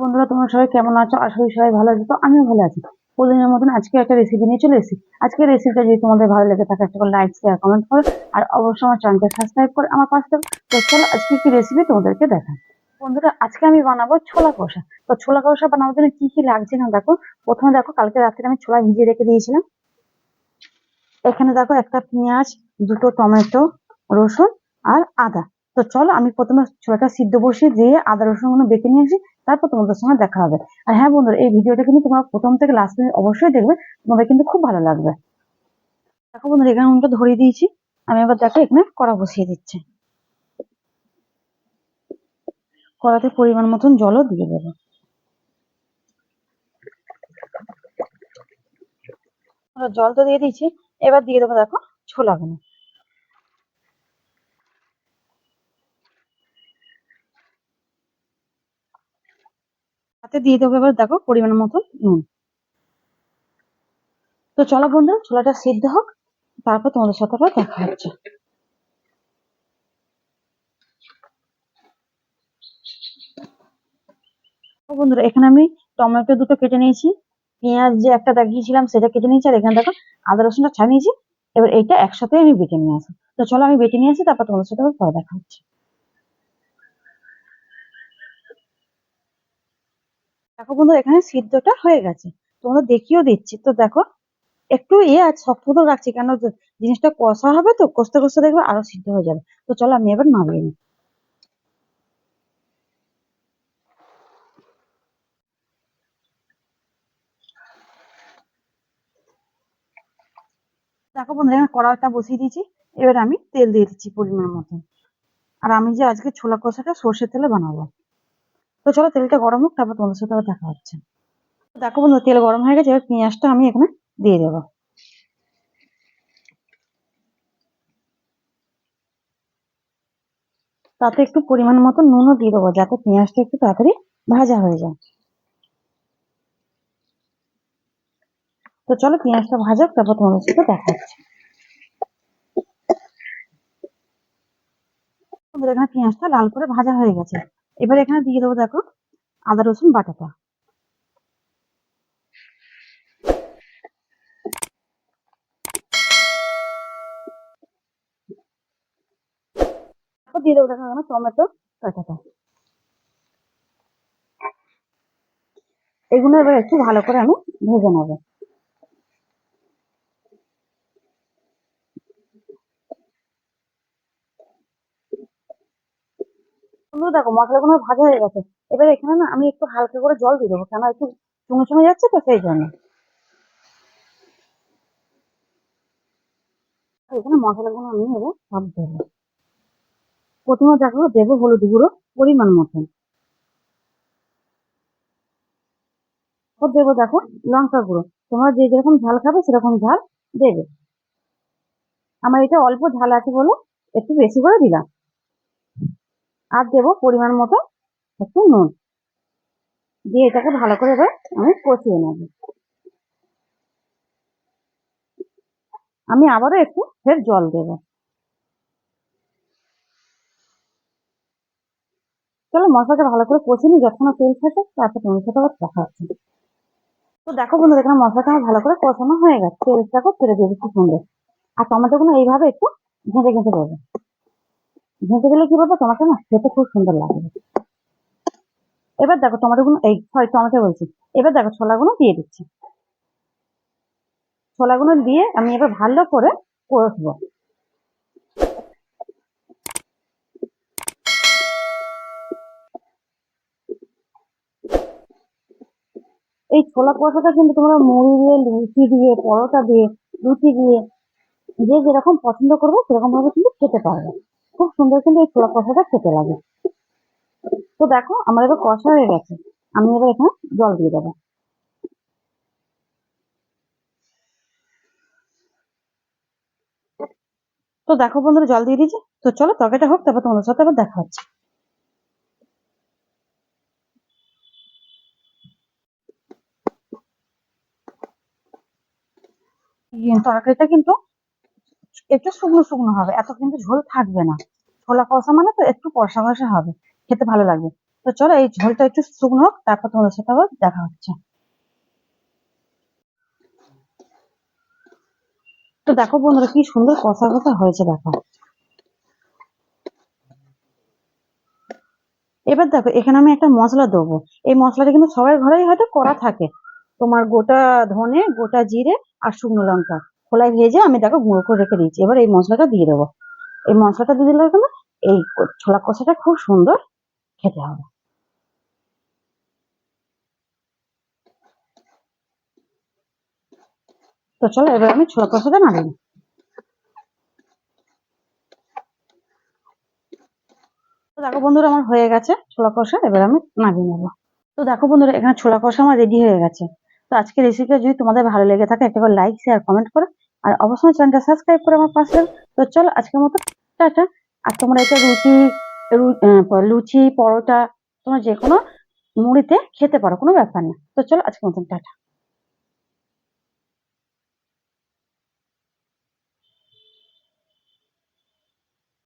বন্ধুরা, তোমরা সবাই কেমন আছো? আশা করি সবাই ভালো আছো। তো আমিও ভালো আছি। প্রতিদিনের মতন আজকে একটা রেসিপি নিয়ে চলে এসেছি। আজকের রেসিপিটা যদি তোমাদের ভালো লেগে থাকে, একটা করে লাইক শেয়ার কমেন্ট করো। আর অবশ্যই আমার চ্যানেলকে সাবস্ক্রাইব করে আমার পাশে। তো চলো, আজকে কি রেসিপি তোমাদেরকে দেখাই। বন্ধুরা, আজকে আমি বানাবো ছোলা কষা। তো ছোলা কষা বানানোর জন্য কি কি লাগছে না, দেখো। প্রথমে দেখো, কালকে রাত্রে আমি ছোলা ভিজিয়ে রেখে দিয়েছিলাম। এখানে দেখো একটা পেঁয়াজ, দুটো টমেটো, রসুন আর আদা। তো চলো আমি প্রথমে ছোলাটা সিদ্ধ বসিয়ে দিয়ে আদা রসুন বেটে নিয়ে আসি, তারপর তোমাদের সঙ্গে দেখা হবে। আর হ্যাঁ বন্ধুরা, এই ভিডিওটা কিন্তু তোমরা প্রথম থেকে লাস্ট পর্যন্ত অবশ্যই দেখবে, তোমাদের কিন্তু খুব ভালো লাগবে। দেখো বন্ধুরা, এখানে উনুনটা ধরিয়ে দিয়েছি, আমি এবার দেখো এখানে কড়া বসিয়ে দিচ্ছি। কড়াতে পরিমাণ মতন জলও দিয়ে দেবো। জল তো দিয়ে দিয়েছি, এবার দিয়ে দেবো দেখো ছোলাগুলো তাতে দিয়ে দেবো, এবার দেখো পরিমাণ মতো নুন। তো চলো বন্ধু ছোলাটা সিদ্ধ হোক, তারপর তোমাদের সাথে আবার দেখা হচ্ছে বন্ধুরা, এখানে আমি টমেটো দুটো কেটে নিয়েছি। পেঁয়াজ যে একটা দেখিয়েছিলাম, সেটা কেটে নিয়েছি, আর এখানে দেখো আদা, রসুনটা ছাড়িয়ে নিয়েছি এবার এইটা একসাথে আমি বেটে নিয়ে আসি তো চলো আমি বেটে নিয়ে আসি, তারপর তোমাদের সাথে আবার পরে দেখা হচ্ছে। দেখো বন্ধু এখানে সিদ্ধটা হয়ে গেছে। তোমরা দেখিয়েও দিচ্ছি। তো দেখো, একটু ইয়ে আর শক্ত রাখছি, কেন জিনিসটা কষা হবে তো, কষতে কষতে দেখবে আরও সিদ্ধ হয়ে যাবে। তো চলো আমি এবার নামিয়ে নিই। দেখো বন্ধু এখানে কড়াইটা বসিয়ে দিয়েছি। এবার আমি তেল দিয়ে দিচ্ছি পরিমাণ মতো আর আমি যে আজকে ছোলা কষাটা সর্ষের তেলে বানাবো। তো চলো তেলটা গরম হোক, তারপর তোমাদের সাথে দেখা হচ্ছে। দেখো বন্ধু, তেল গরম হয়ে গেছে, এবার পেঁয়াজটা আমি এখানে দিয়ে দেবো। তাতে একটু পরিমাণ মতো নুনও দিয়ে দেবো, যাতে পেঁয়াজটা একটু তাড়াতাড়ি ভাজা হয়ে যায়। তো চলো পেঁয়াজটা ভাজা তারপর তোমাদের সাথে দেখা হচ্ছে। এখানে পেঁয়াজটা লাল করে ভাজা হয়ে গেছে। এবার এখানে দিয়ে দেবো দেখো আদা, রসুন, বাটাটা। দিয়ে দেবো দেখো এখানে টমেটো কাঁচাটা এগুলো এবার একটু ভালো করে আমি ভেজে নেব। বন্ধু দেখো মশলাগুলো ভাজা হয়ে গেছে। এবার এখানে না আমি একটু হালকা করে জল দিয়ে দেবো কেন একটু চুমে চুমে যাচ্ছে তো সেই জন্য। এখানে মশলাগুলো আমি এবার সব দেবো। প্রথমে দেখো, দেবো হলুদ গুঁড়ো, পরিমাণ মতন দেবো দেখো, লঙ্কা গুঁড়ো। তোমরা যে যেরকম ঝাল খাবে সেরকম ঝাল দেবে। আমার এটা অল্প ঝাল আছে বলে একটু বেশি করে দিলাম। আর দেবো পরিমাণ মতো একটু নুন। দিয়ে এটাকে ভালো করে এবার আমি কষিয়ে নেব। আমি আবারও একটু ফের জল দেব। চলো মশলাটা ভালো করে কষিয়ে নিই যখন তেল থাকে তারপর তোমার সাথে আবার দেখা হচ্ছে। তো দেখো বন্ধুরা, এখানে মশলাটা আমার ভালো করে কষানো হয়ে গেছে। তেলটাকে ছেড়ে দিয়ে দিচ্ছি সুন্দর। আর টমেটোগুলো এইভাবে একটু ঘেঁটে ঘেঁটে দেবে। ঘেঁটে দিলে কি বলব টমেটো না খেতে খুব সুন্দর লাগবে এবার দেখো টমেটোগুলো, এই সরি টমেটো বলছি। এবার দেখো ছোলাগুলো দিয়ে দিচ্ছি। ছোলাগুলো দিয়ে আমি এবার ভালো করে কষবো। এই ছোলা কষাটা কিন্তু তোমরা মুড়ি দিয়ে লুচি দিয়ে, পরোটা দিয়ে, রুটি দিয়ে, যে যেরকম পছন্দ করবে সেরকম ভাবে কিন্তু খেতে পারবে। খুব সুন্দর কিন্তু এই ছোলা কষাটা খেতে লাগে। তো দেখো, আমার এবার কষা হয়ে গেছে। আমি এবার এখানে জল দিয়ে দেবো। তো দেখো বন্ধুরা, জল দিয়ে দিয়েছি। তো চলো, তরকারিটা হোক, তারপর তোমাদের সাথে আবার দেখা হচ্ছে। তরকারিটা কিন্তু একটু শুকনো শুকনো হবে, এত কিন্তু ঝোল থাকবে না। ছোলা কষা মানে তো একটু কষা কষা হবে, খেতে ভালো লাগবে। তো চলো এই ঝোলটা একটু শুকনো হোক, তারপর তোমাদের সাথে আবার দেখা হচ্ছে। তো দেখো বন্ধুরা কি সুন্দর কষা কষা হয়েছে, দেখো। এবার দেখো, এখানে আমি একটা মশলা দেবো। এই মশলাটা কিন্তু সবার ঘরেই হয়তো করা থাকে। তোমার গোটা ধনে, গোটা জিরে আর শুকনো লঙ্কা। খোলায় ভেজে আমি দেখো গুঁড়ো করে রেখে দিয়েছি। এবার এই মশলাটা দিয়ে দেবো। এই মশলাটা দিয়ে দিলে কিন্তু এই ছোলা কষাটা খুব সুন্দর খেতে হবে। তো চলো, এবার আমি ছোলা কষাটা নামিয়ে নিই। দেখো বন্ধুরা, আমার হয়ে গেছে ছোলা কষা, এবার আমি নামিয়ে নেব। তো দেখো বন্ধুরা, এখানে ছোলা কষা আমার রেডি হয়ে গেছে। তো আজকের রেসিপিটা যদি তোমাদের ভালো লেগে থাকে, একটা লাইক শেয়ার কমেন্ট করো আর অবশ্যই চ্যানেলটা সাবস্ক্রাইব করে আমার পাশে তো চলো, আজকের মতো টাটা। আর তোমরা এটা রুটি লুচি, পরোটা, তোমরা যে কোনো মুড়িতে খেতে পারো, কোনো ব্যাপার না। তো চলো, আজকের মতন টাটা।